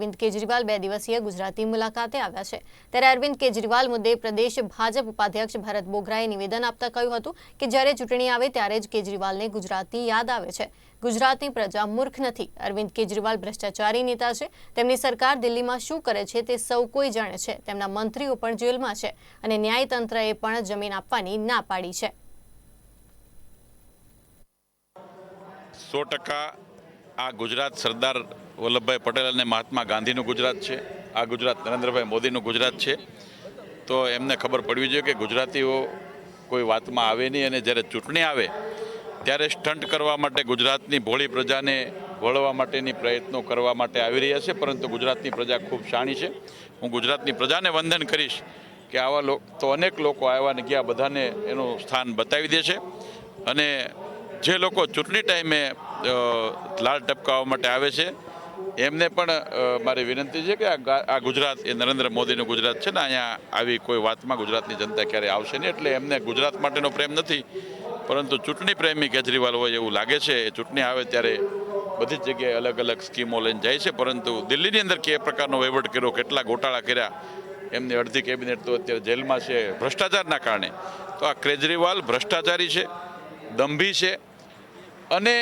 અરવિંદ કેજરીવાલ બે દિવસીય ગુજરાતની મુલાકાતે આવ્યા છે. ત્યારે અરવિંદ કેજરીવાલ મુદ્દે પ્રદેશ ભાજપ ઉપાધ્યક્ષ ભરત બોગરાએ નિવેદન આપતા કહ્યું હતું કે જ્યારે ચૂંટણી આવે ત્યારે જ કેજરીવાલને ગુજરાતની યાદ આવે છે. ગુજરાતની પ્રજા મૂર્ખ નથી. અરવિંદ કેજરીવાલ ભ્રષ્ટાચારી નેતા છે. તેમની સરકાર દિલ્હીમાં શું કરે છે તે સૌ કોઈ જાણે છે. તેમના મંત્રીઓ પણ જેલમાં છે અને ન્યાયતંત્રએ પણ જમીન આપવાની ના પાડી છે. સો ટકા આ ગુજરાત સરદાર વલ્લભભાઈ પટેલ અને મહાત્મા ગાંધીનું ગુજરાત છે, આ ગુજરાત નરેન્દ્રભાઈ મોદીનું ગુજરાત છે. તો એમને ખબર પડવી જોઈએ કે ગુજરાતીઓ કોઈ વાતમાં આવે નહીં અને જ્યારે ચૂંટણી આવે, ત્યારે સ્ટન્ટ કરવા માટે ગુજરાતની ભોળી પ્રજાને વળવા માટેની પ્રયત્નો કરવા માટે આવી રહ્યા છે, પરંતુ ગુજરાતની પ્રજા ખૂબ શાણી છે. હું ગુજરાતની પ્રજાને વંદન કરીશ કે આવા લોકો, તો અનેક લોકો આવ્યા ને ગયા, બધાને એનું સ્થાન બતાવી દે છે. અને જે લોકો ચૂંટણી ટાઈમે લાલ ટપકાવવા માટે આવે છે. એમને પણ મારી વિનંતી છે કે આ ગુજરાત, એ નરેન્દ્ર મોદીનું ગુજરાત છે ને, અહીંયા આવી કોઈ વાતમાં ગુજરાતની જનતા ક્યારેય આવશે નહીં, એટલે એમને ગુજરાત માટેનો પ્રેમ નથી. પરંતુ ચૂંટણી પ્રેમી કેજરીવાલ હોય એવું લાગે છે ચૂંટણી આવે ત્યારે બધી જ જગ્યાએ અલગ અલગ સ્કીમો લઈને જાય છે, પરંતુ દિલ્હીની અંદર કે પ્રકારનો વહીવટ કર્યો, કેટલા ગોટાળા કર્યા, એમની અડધી કેબિનેટ તો અત્યારે જેલમાં છે ભ્રષ્ટાચારના કારણે. તો આ કેજરીવાલ ભ્રષ્ટાચારી છે, દંભી છે, અને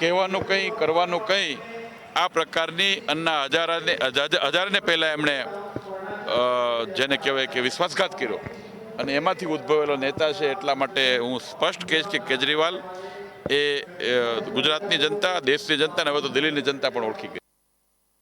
કહેવાનું કંઈ, કરવાનું કંઈ, આ પ્રકારની અન્ના હજારાને હજારને પહેલાં એમણે જેને કહેવાય કે વિશ્વાસઘાત કર્યો. અને એમાંથી ઉદ્ભવેલો નેતા છે એટલા માટે હું સ્પષ્ટ કહીશ કે કેજરીવાલ એ ગુજરાતની જનતા, દેશની જનતા અને હવે તો દિલ્હીની જનતા પણ ઓળખી ગઈ.